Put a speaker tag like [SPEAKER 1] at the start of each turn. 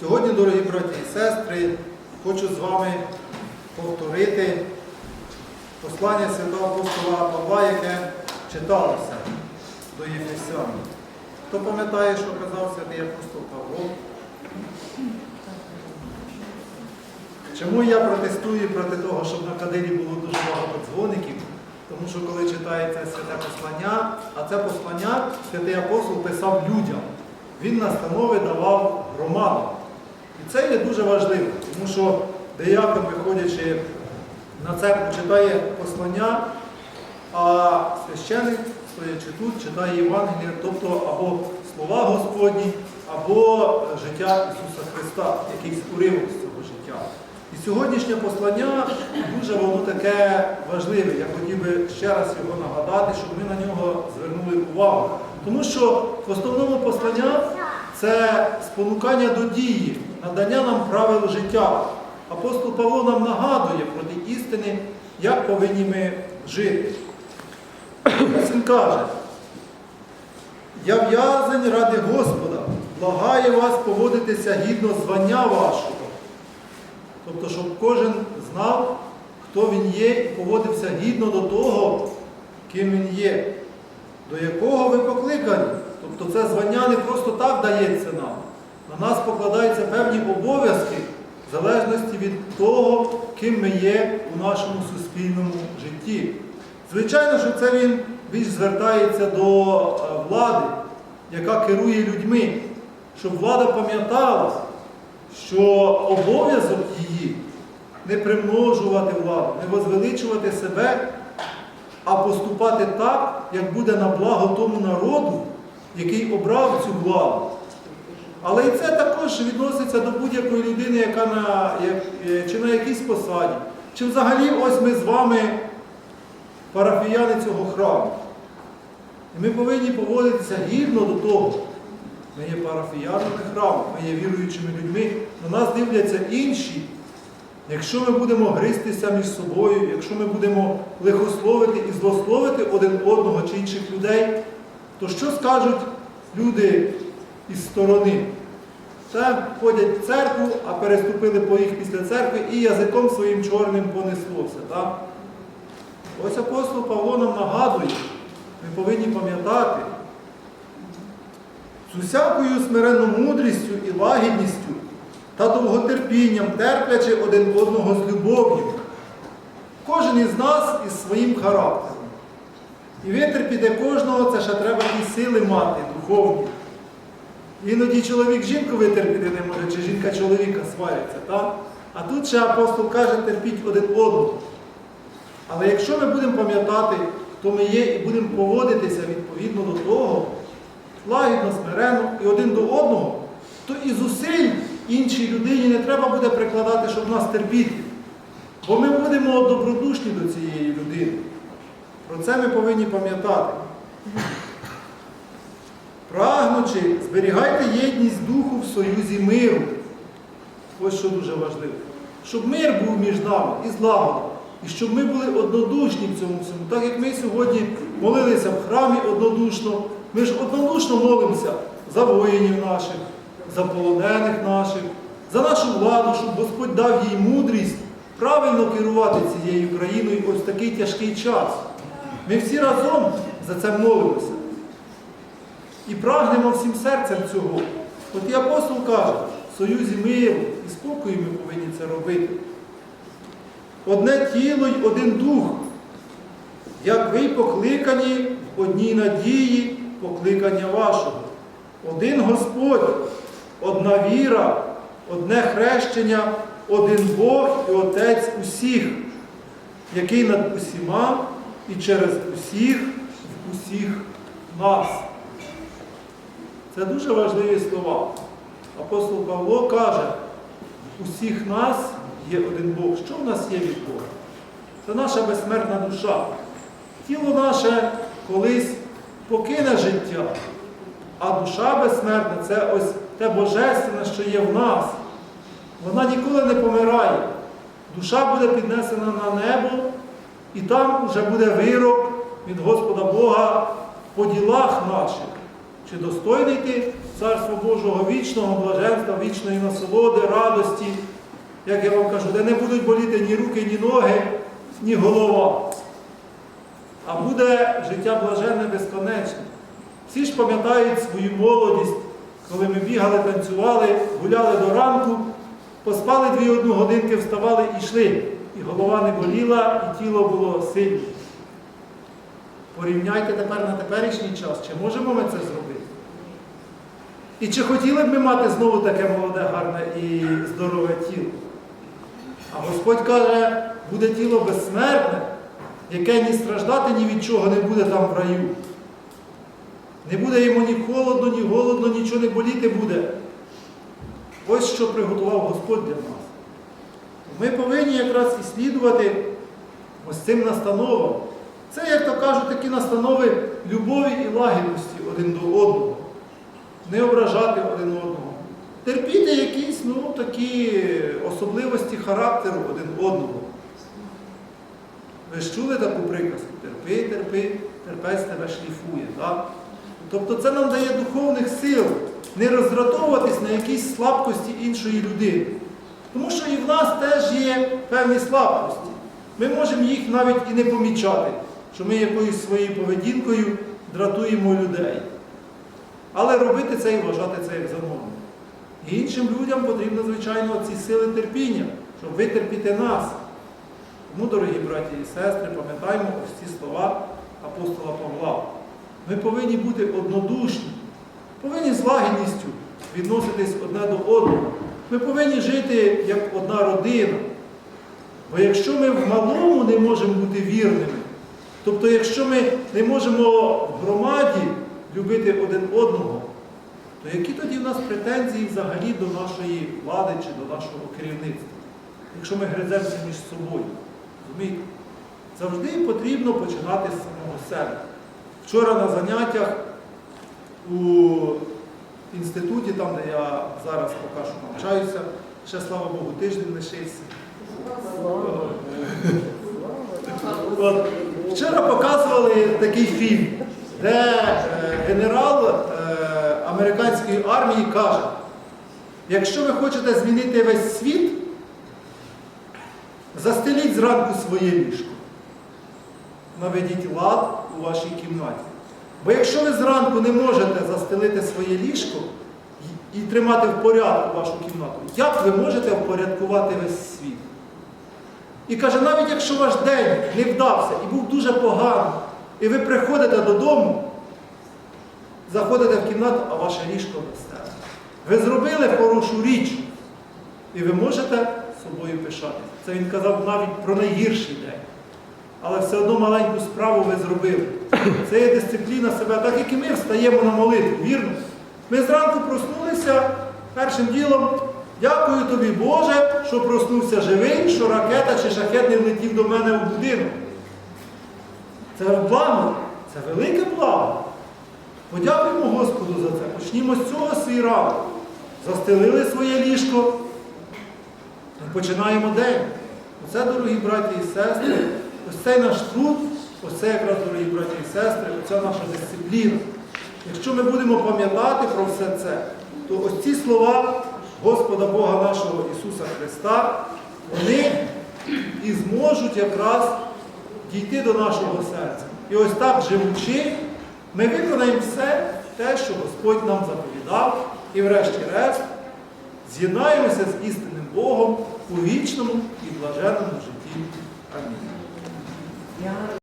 [SPEAKER 1] Сьогодні, дорогі браті і сестри, хочу з вами повторити послання святого апостола Павла, яке читалося до Єфесян. Хто пам'ятає, що казав святий апостол Павло? Чому я протестую проти того, щоб на кадилі було дуже багато дзвоників? Тому що коли читається святе послання, а це послання святий апостол писав людям. Він настанови давав громадам. І це є дуже важливо, тому що деякон, виходячи на церкву, читає послання, а священик, стоячи тут, читає Євангеліє, тобто або слова Господні, або життя Ісуса Христа, якийсь уривок з цього життя. І сьогоднішнє послання дуже воно таке важливе. Я хотів би ще раз його нагадати, щоб ми на нього звернули увагу. Тому що в основному послання це спонукання до дії, надання нам правил життя. Апостол Павло нам нагадує про ті істини, як повинні ми жити. Він каже, я в'язень ради Господа, благаю вас поводитися гідно звання вашого. Тобто, щоб кожен знав, хто він є, і поводився гідно до того, ким він є, до якого ви покликані. Тобто це звання не просто так дається нам. На нас покладаються певні обов'язки в залежності від того, ким ми є у нашому суспільному житті. Звичайно, що це він більш звертається до е, влади, яка керує людьми, щоб влада пам'ятала, що обов'язок її не примножувати владу, не возвеличувати себе, а поступати так, як буде на благо тому народу, який обрав цю владу. Але і це також відноситься до будь-якої людини, яка на, як- е, чи на якійсь посаді, чи взагалі ось ми з вами парафіяни цього храму. І ми повинні поводитися гідно до того. Ми є парафіянами храму, ми є віруючими людьми, на нас дивляться інші. Якщо ми будемо гристися між собою, якщо ми будемо лихословити і злословити один одного чи інших людей, то що скажуть люди із сторони? Це ходять в церкву, а переступили поріг після церкви і язиком своїм чорним понеслося. Так? Ось апостол Павло нам нагадує, ми повинні пам'ятати, з усякою смиренною мудрістю і лагідністю та довготерпінням, терплячи один одного з любов'ю. Кожен із нас із своїм характером. І витерпіти кожного це ще треба ті сили мати, духовні. Іноді чоловік жінку витерпіти не може, чи жінка чоловіка свариться. Так? А тут ще апостол каже, терпіть один одного. Але якщо ми будемо пам'ятати, хто ми є, і будемо поводитися відповідно до того, лагідно, смиренно і один до одного, то і зусиль іншій людині не треба буде прикладати, щоб нас терпіти. Бо ми будемо добродушні до цієї людини. Про це ми повинні пам'ятати. Прагнучи, зберігайте єдність духу в союзі миру. Ось що дуже важливо. Щоб мир був між нами і злагода. І щоб ми були однодушні в цьому всьому. Так як ми сьогодні молилися в храмі однодушно, ми ж однодушно молимося за воїнів наших, за полонених наших, за нашу владу, щоб Господь дав їй мудрість правильно керувати цією країною ось в такий тяжкий час. Ми всі разом за це молимося. І прагнемо всім серцем цього. От і апостол каже, в союзі миру і спокою ми повинні це робити. Одне тіло й один дух, як ви покликані в одній надії покликання вашого. Один Господь, одна віра, одне хрещення, один Бог і Отець усіх, який над усіма і через усіх в усіх нас. Це дуже важливі слова. Апостол Павло каже, усіх нас є один Бог. Що в нас є від Бога? Це наша безсмертна душа. Тіло наше колись покине життя, а душа безсмертна це ось те божественне, що є в нас. Вона ніколи не помирає. Душа буде піднесена на небо, і там вже буде вирок від Господа Бога по ділах наших. Чи достойний ти Царства Божого вічного блаженства, вічної насолоди, радості, як я вам кажу, де не будуть боліти ні руки, ні ноги, ні голова. А буде життя блаженне безконечне. Всі ж пам'ятають свою молодість, коли ми бігали, танцювали, гуляли до ранку, поспали дві одну годинки, вставали і йшли. І голова не боліла, і тіло було сильне. Порівняйте тепер на теперішній час, чи можемо ми це зробити? І чи хотіли б ми мати знову таке молоде, гарне і здорове тіло? А Господь каже, буде тіло безсмертне, яке ні страждати ні від чого не буде там в раю. Не буде йому ні холодно, ні голодно, нічого не боліти буде. Ось що приготував Господь для нас. Ми повинні якраз і слідувати ось цим настановам. Це, як то кажуть, такі настанови любові і лагідності один до одного. Не ображати один одного. Терпіти якісь ну, такі особливості характеру один одного. Ви ж чули таку приказку? Терпи, терпи, терпець тебе шліфує. Так? Тобто це нам дає духовних сил не роздратовуватись на якісь слабкості іншої людини. Тому що і в нас теж є певні слабкості. Ми можемо їх навіть і не помічати, що ми якоюсь своєю поведінкою дратуємо людей. Але робити це і вважати це як замовлення. І іншим людям потрібно, звичайно, ці сили терпіння, щоб витерпіти нас. Тому, дорогі браті і сестри, пам'ятаємо ось ці слова апостола Павла. Ми повинні бути однодушні, повинні з лагідністю відноситись одне до одного. Ми повинні жити як одна родина. Бо якщо ми в малому не можемо бути вірними, тобто якщо ми не можемо в громаді любити один одного, то які тоді в нас претензії взагалі до нашої влади чи до нашого керівництва? Якщо ми гриземося між собою. Розумієте? Завжди потрібно починати з самого себе. Вчора на заняттях у інституті, там, де я зараз поки що навчаюся, ще слава Богу, тиждень лишився. От, вчора показували такий фільм, де е, генерал е, американської армії каже, якщо ви хочете змінити весь світ, застеліть зранку своє ліжко. Наведіть лад у вашій кімнаті. Бо якщо ви зранку не можете застелити своє ліжко і, і тримати в порядку вашу кімнату, як ви можете впорядкувати весь світ? І каже, навіть якщо ваш день не вдався і був дуже поганий, і ви приходите додому, заходите в кімнату, а ваше ліжко без Ви зробили хорошу річ, і ви можете собою пишатися. Це він казав навіть про найгірший день. Але все одно маленьку справу ви зробили. Це є дисципліна себе, так як і ми встаємо на молитву, вірно? Ми зранку проснулися першим ділом. Дякую тобі, Боже, що проснувся живий, що ракета чи шахет не влетів до мене в будинок. Це благо, це велике благо. Подякуємо Господу за це. Почнімо з цього свій ранок. Застелили своє ліжко. І починаємо день. Оце, дорогі браті і сестри, ось цей наш труд, ось це якраз, дорогі браті і сестри, оця наша дисципліна. Якщо ми будемо пам'ятати про все це, то ось ці слова Господа Бога нашого Ісуса Христа, вони і зможуть якраз дійти до нашого серця. І ось так живучи, ми виконаємо все те, що Господь нам заповідав, і врешті-решт з'єднаємося з істинним Богом у вічному і блаженному житті. Амінь.